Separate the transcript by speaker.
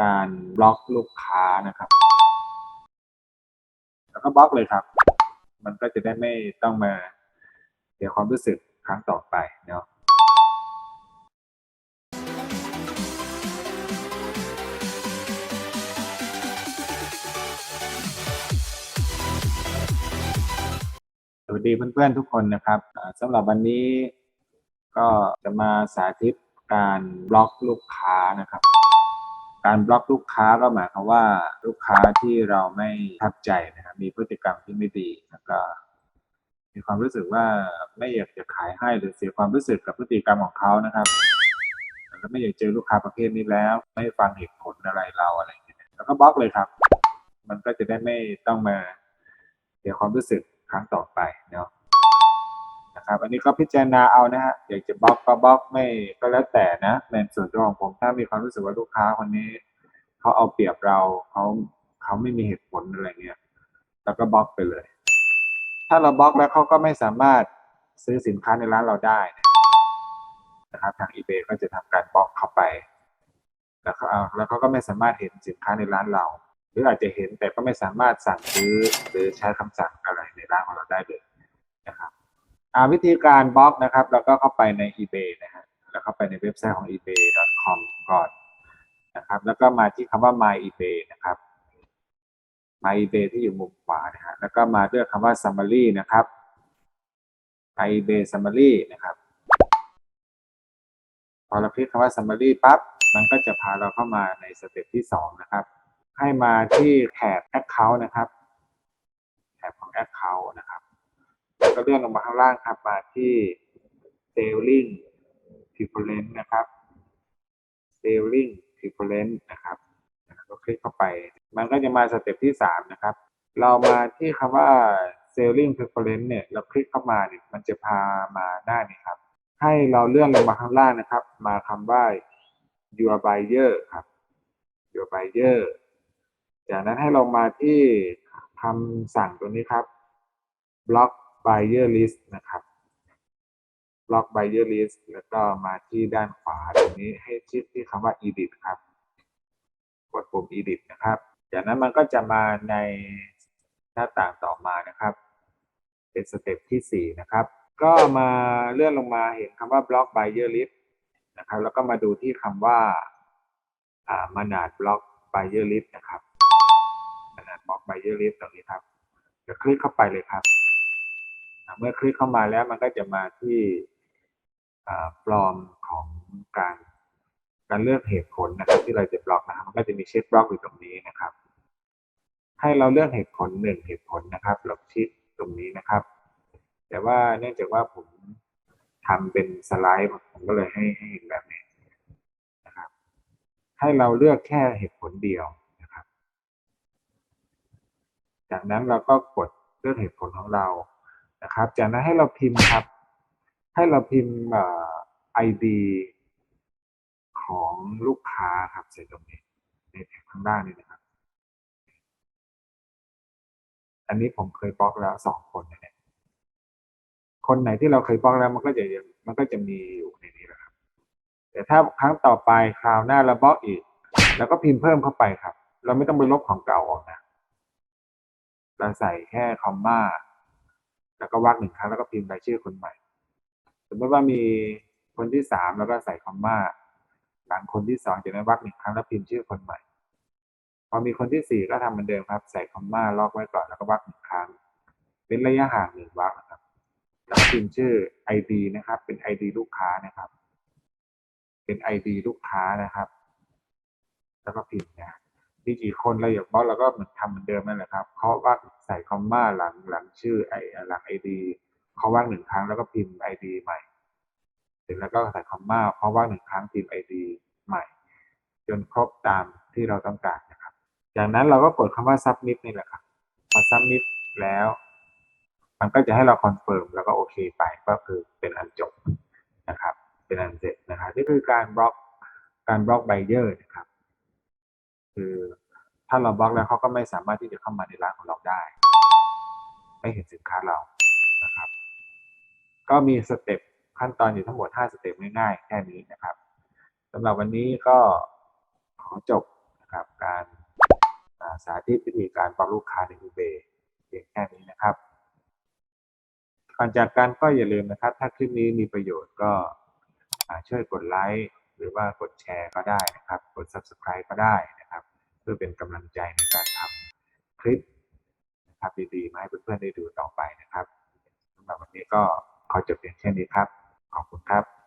Speaker 1: การบล็อกลูกค้านะครับ แล้วก็บล็อกเลยครับ มันก็จะได้ไม่ต้องมาเสียความรู้สึกครั้งต่อไปเนาะสวัสดีเพื่อนๆทุกคนนะครับสำหรับวันนี้ก็จะมาสาธิตการบล็อกลูกค้านะครับ การบล็อกลูกค้าก็หมายความว่าลูกค้าที่เราไม่ทับใจนะครับมีพฤติกรรมที่ไม่ดีแล้วก็มีความรู้สึกว่าไม่อยากจะขายให้หรือเสียความรู้สึกกับพฤติกรรมของเขานะครับแล้วไม่อยากเจอลูกค้าประเภทนี้แล้ว ไม่ฟังเหตุผลอะไรเราอะไรอย่างเงี้ยแล้วก็บล็อกเลยครับ มันก็จะได้ไม่ต้องมาเสียความรู้สึกครั้งต่อไปเนาะ นะครับ อันนี้ก็พิจารณาเอานะฮะอยากจะบล็อกก็บล็อกไม่ก็แล้วแต่นะในส่วนตัวของผมถ้ามีความรู้สึกว่าลูกค้าคนนี้เขาเอาเปรียบเราเขาเขาไม่มีเหตุผลอะไรเงี้ยแล้วก็บล็อกไปเลย ถ้าเราบล็อกแล้วเขาก็ไม่สามารถซื้อสินค้าในร้านเราได้นะครับทาง eBay ก็จะทำการบล็อกเข้าไปแล้วเขาแล้วเขาก็ไม่สามารถเห็นสินค้าในร้านเรา หรืออาจจะเห็นแต่ก็ไม่สามารถสั่งซื้อหรือใช้คำสั่งอะไรในร้านของเราได้เลยนะครับ วิธีการบล็อกนะครับเราก็เข้าไปใน eBay นะฮะแล้วเข้าไปในเว็บไซต์ของ ebay.com ก่อนนะครับ แล้วก็มาที่คำว่า my ebay นะครับ my ebay ที่อยู่มุมขวานะฮะแล้วก็มาเลือกคำว่า summary นะครับ my ebay summary นะครับ พอเราคลิกคำว่า summary ปั๊บมันก็จะพาเราเข้ามาในสเต็ปที่สองนะครับ ให้มาที่แถบ account นะครับ แถบของ account นะครับ แล้วก็เลื่อนลงมาข้างล่างครับมาที่ selling preference นะครับ selling preference นะครับก็คลิกเข้าไป มันก็จะมาสเต็ปที่สามนะครับ เรามาที่คำว่า selling preference เนี่ย เราคลิกเข้ามาเนี่ย มันจะพามาหน้านี้ครับ ให้เราเลื่อนลงมาข้างล่างนะครับ มาคำว่า your buyer ครับ your buyer จากนั้นให้ลงมาที่คำสั่งตัวนี้ครับ block buyer list นะครับ block buyer list แล้วก็มาที่ด้านขวาตรงนี้ให้คลิกที่คำว่า edit ครับ กดปุ่ม edit นะครับ จากนั้นมันก็จะมาในหน้าต่างต่อมานะครับ เป็นสเต็ปที่ 4 นะครับ ก็มาเลื่อนลงมาเห็นคำว่า block buyer list นะครับ แล้วก็มาดูที่คำว่าอ่า manage block buyer list นะครับ manage block buyer list ตรงนี้ครับจะคลิกเข้าไปเลยครับ เมื่อคลิกเข้ามาแล้วมันก็จะมาที่อ่าฟอร์มของการการเลือกเหตุผลนะครับ ที่เราจะบล็อกนะครับมันก็จะมีเช็คบล็อกอยู่ตรงนี้นะครับ ให้เราเลือกเหตุผลหนึ่งเหตุผลนะครับเราคลิกตรงนี้นะครับ แต่ว่าเนื่องจากว่าผมทำเป็นสไลด์ผมก็เลยให้ให้เห็นแบบนี้นะครับ ให้เราเลือกแค่เหตุผลเดียวนะครับ จากนั้นเราก็กดเลือกเหตุผลของเรา นะครับ จากนั้นให้เราพิมพ์ครับ ให้เราพิมพ์เอ่อ ID ของลูกค้าครับใส่ตรงนี้ในแถบข้างล่างนี่นะครับ อันนี้ผมเคยบล็อกแล้วสองคนนะเนี่ยคนไหนที่เราเคยบล็อกแล้วมันก็จะมันก็จะมีอยู่ในนี้แหละครับ แต่ถ้าครั้งต่อไปคราวหน้าเราบล็อกอีก แล้วก็พิมพ์เพิ่มเข้าไปครับ เราไม่ต้องไปลบของเก่าออกนะเราใส่แค่คอมมา แล้วก็วรรคหนึ่งครั้งแล้วก็พิมพ์รายชื่อคนใหม่ สมมติว่ามีคนที่สามแล้วก็ใส่คอมมาหลังคนที่สองจากนั้นวรรคหนึ่งครั้งแล้วพิมพ์ชื่อคนใหม่ พอมีคนที่สี่ก็ทำเหมือนเดิมครับ ใส่คอมมาล็อกไว้ก่อนแล้วก็วรรคหนึ่งครั้ง เป็นระยะห่างหนึ่งวรรคนะครับแล้วพิมพ์ชื่อ ID นะครับ เป็น ID ลูกค้านะครับ เป็น ID ลูกค้านะครับ แล้วก็พิมพ์นะมีกี่คนเราอยากบล็อกเราก็เหมือนทำเหมือนเดิมนั่นแหละครับเขาว่าใส่ คอมมาหลังหลังชื่อไอหลัง ID เขาว่างหนึ่งครั้งแล้วก็พิมพ์ ID ใหม่ เสร็จแล้วก็ใส่คอมมาเขาว่างหนึ่งครั้งพิมพ์ ID ใหม่ จนครบตามที่เราต้องการนะครับ จากนั้นเราก็กดคำว่า submit นี่แหละครับพอ submit แล้ว มันก็จะให้เราคอนเฟิร์มแล้วก็โอเคไปก็คือเป็นอันจบนะครับ เป็นอันเสร็จนะครับนี่คือการบล็อกการบล็อกไบเออร์นะครับ คือถ้าเราบล็อกแล้วเขาก็ไม่สามารถที่จะเข้ามาในร้านของเราได้ ไม่เห็นสินค้าเรานะครับ ก็มีสเต็ปขั้นตอนอยู่ทั้งหมด 5 สเต็ปง่ายๆ แค่นี้นะครับสำหรับวันนี้ก็ขอจบกับการาสาธิตวิธีการบล็อกลูกค้าใน eBay เพียงแค่นี้นะครับก่อนจากกันก็อย่าลืมนะครับ ถ้าคลิปนี้มีประโยชน์ก็ช่วยกดไลค์หรือว่ากดแชร์ก็ได้นะครับ กด Subscribe ก็ได้นะครับ เพื่อเป็นกำลังใจในการทำคลิป ภาพดีๆมาให้เพื่อนๆได้ดูต่อไปนะครับสำหรับวันนี้ก็ขอจบเพียงแค่นี้ครับ ขอบคุณครับ